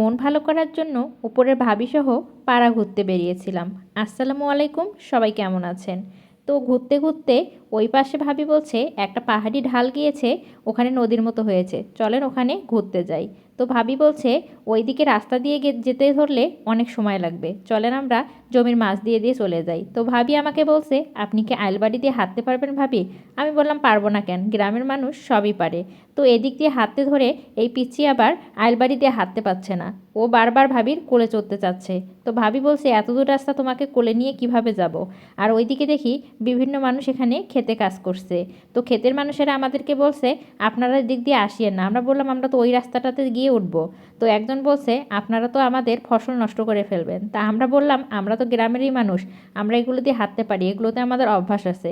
মন ভালো করার জন্য উপরের ভাবিসহ পাড়া ঘুরতে বেরিয়েছিলাম। আসসালামু আলাইকুম, সবাই কেমন আছেন? তো ঘুরতে ঘুরতে ওই পাশে ভাবি বলছে, একটা পাহাড়ি ঢাল গিয়েছে, ওখানে নদীর মতো হয়েছে। চলেন ওখানে ঘুরতে যাই। তো ভাবি বলছে ওই দিকে রাস্তা দিয়ে যেতে ধরলে অনেক সময় লাগবে। চলেন আমরা জমির মাছ দিয়ে দিয়ে চলে যাই। তো ভাবি আমাকে বলছে, আপনি কি আইলবাড়ি দিয়ে হাঁটতে পারবেন ভাবি? আমি বললাম, পারব না কেন, গ্রামের মানুষ সবই পারে। তো এদিক দিয়ে হাঁটতে ধরে এই পিছিয়ে আবার আইলবাড়ি দিয়ে হাঁটতে পারছে না। ও বারবার ভাবির কোলে চড়তে চাচ্ছে। তো ভাবি বলছে এত দূর রাস্তা তোমাকে কোলে নিয়ে কীভাবে যাব? আর ওইদিকে দেখি বিভিন্ন মানুষ এখানে খেতে কাজ করছে। তো ক্ষেতের মানুষেরা আমাদেরকে বলছে, আপনারা দিক দিয়ে আসিয়েন না। আমরা বললাম, আমরা তো ওই রাস্তাটাতে গিয়ে উঠব। তো একজন বলছে, আপনারা তো আমাদের ফসল নষ্ট করে ফেলবেন। তা আমরা বললাম, আমরা তো গ্রামেরই মানুষ, আমরা এগুলো দিয়ে হাঁটতে পারি, এগুলোতে আমাদের অভ্যাস আছে।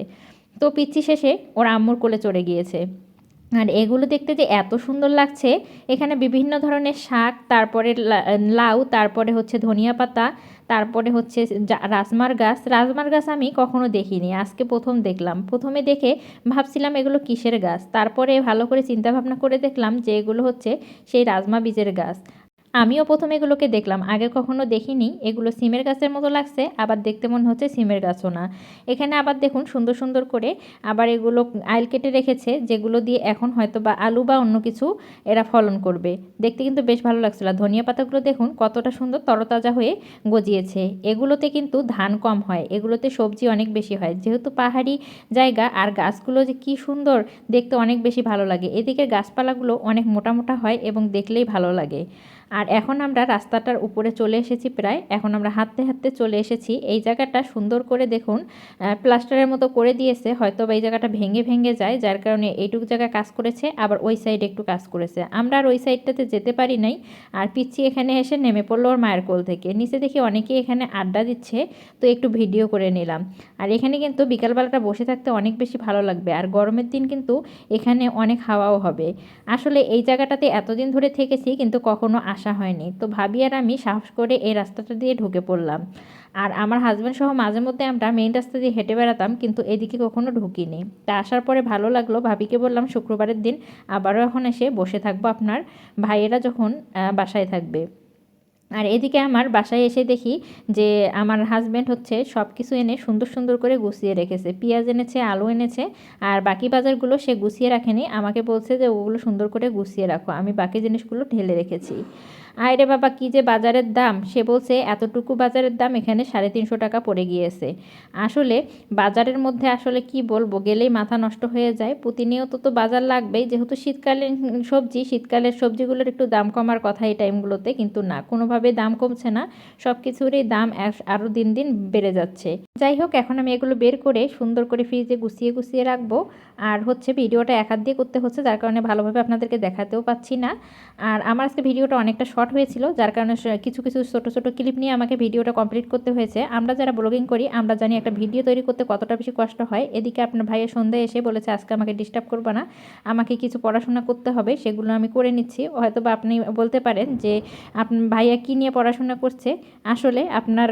তো পিচ্ছি শেষে ওর আম্মুর কোলে চড়ে গিয়েছে। আর এগুলো দেখতে যে এত সুন্দর লাগছে, এখানে বিভিন্ন ধরনের শাক, তারপরে লাউ, তারপরে হচ্ছে ধনিয়া পাতা, তারপরে হচ্ছে রাজমার গাছ। রাজমার গাছ আমি কখনো দেখিনি, আজকে প্রথম দেখলাম। প্রথমে দেখে ভাবছিলাম এগুলো কিসের গাছ, তারপরে ভালো করে চিন্তা ভাবনা করে দেখলাম যে এগুলো হচ্ছে সেই রাজমা বীজের গাছ। আমিও প্রথমে এগুলোকে দেখলাম, আগে কখনো দেখিনি। এগুলো সিমের গাছের মতো লাগছে, আবার দেখতে মনে হচ্ছে সিমের গাছও না। এখানে আবার দেখুন সুন্দর সুন্দর করে আবার এগুলো আইল কেটে রেখেছে, যেগুলো দিয়ে এখন হয়তো বা আলু বা অন্য কিছু এরা ফলন করবে। দেখতে কিন্তু বেশ ভালো লাগছিল। ধনিয়া পাতাগুলো দেখুন কতটা সুন্দর তরতাজা হয়ে গজিয়েছে। এগুলোতে কিন্তু ধান কম হয়, এগুলোতে সবজি অনেক বেশি হয়। যেহেতু পাহাড়ি জায়গা, আর গাছগুলো যে কি সুন্দর দেখতে অনেক বেশি ভালো লাগে। এদিকের গাছপালাগুলো অনেক মোটা মোটা হয় এবং দেখলেই ভালো লাগে। আর এখন আমরা রাস্তাটার উপরে চলে এসেছি প্রায়। এখন আমরা হাঁটতে হাঁটতে চলে এসেছি। এই জায়গাটা সুন্দর করে দেখুন প্লাস্টারের মতো করে দিয়েছে। হয়তো বা এই জায়গাটা ভেঙে ভেঙে যায়, যার কারণে এইটুকু জায়গা কাজ করেছে, আবার ওই সাইডে একটু কাজ করেছে। আমরা আর ওই সাইডটাতে যেতে পারি নাই। আর পিচ্ছি এখানে এসে নেমে পড়ল ওর মায়ের কোল থেকে। নিচে দেখি অনেকেই এখানে আড্ডা দিচ্ছে, তো একটু ভিডিও করে নিলাম। আর এখানে কিন্তু বিকালবেলাটা বসে থাকতে অনেক বেশি ভালো লাগবে। আর গরমের দিন কিন্তু এখানে অনেক হাওয়াও হবে। আসলে এই জায়গাটাতে এতদিন ধরে থেকেছি, কিন্তু কখনো আসা হয়নি। তো ভাবি আর আমি সাহস করে এই রাস্তাটা দিয়ে ঢুকে পড়লাম। আর আমার হাজব্যান্ড সহ মাঝে মধ্যে আমরা মেইন রাস্তা দিয়ে হেঁটে বেড়াতাম, কিন্তু এদিকে কখনো ঢুকিনি। তা আসার পরে ভালো লাগল, ভাবিকে বললাম, শুক্রবারের দিন আবারও এখন এসে বসে থাকব আপনার ভাইয়েরা যখন বাসায় থাকবে। আর এদিকে আমার বাসায় এসে দেখি যে আমার হাজব্যান্ড হচ্ছে সব কিছু এনে সুন্দর সুন্দর করে গুছিয়ে রেখেছে। পেঁয়াজ এনেছে, আলু এনেছে, আর বাকি বাজারগুলো সে গুছিয়ে রাখেনি। আমাকে বলছে যে ওগুলো সুন্দর করে গুছিয়ে রাখো। আমি বাকি জিনিসগুলো ঢেলে রেখেছি। আরে বাবা, কী যে বাজারের দাম। সে বলছে, এতটুকু বাজারের দাম এখানে সাড়ে তিনশো টাকা পড়ে গিয়েছে। আসলে বাজারের মধ্যে আসলে কি বলব, গেলেই মাথা নষ্ট হয়ে যায়। প্রতিনিয়ত তো বাজার লাগবেই, যেহেতু শীতকালীন সবজি, শীতকালের সবজিগুলোর একটু দাম কমার কথা এই টাইমগুলোতে, কিন্তু না কোনোভাবে দাম কমছে না। সব কিছুরই দাম আরও দিন দিন বেড়ে যাচ্ছে। যাই হোক, এখন আমি এগুলো বের করে সুন্দর করে ফ্রিজে গুছিয়ে গুছিয়ে রাখব। আর হচ্ছে ভিডিওটা এক দিয়ে করতে হচ্ছে, যার কারণে ভালোভাবে আপনাদেরকে দেখাতেও পাচ্ছি না। আর আমার আজকে ভিডিওটা অনেকটা শর্ট হয়েছিল, যার কারণে কিছু কিছু ছোট ছোট ক্লিপ নিয়ে আমাকে ভিডিওটা কমপ্লিট করতে হয়েছে। আমরা যারা ব্লগিং করি, আমরা জানি একটা ভিডিও তৈরি করতে কতটা বেশি কষ্ট হয়। এদিকে আপনার ভাইয়ের সন্ধ্যায় এসে বলেছে, আজকে আমাকে ডিস্টার্ব করবে না। আমাকে কিছু পড়াশোনা করতে হবে, সেগুলো আমি করে নিচ্ছি। হয়তো বা আপনি বলতে পারেন যে আপনার ভাইয়া কী নিয়ে পড়াশোনা করছে? আসলে আপনার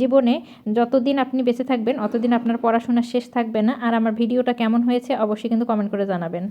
জীবনে যতদিন আপনি বেঁচে থাকবেন, অতদিন আপনার পড়াশোনা শেষ থাকবে না। আর আমার ভিডিওটা কেমন হয়েছে, অবশ্যই কিন্তু কমেন্ট করে জানাবেন।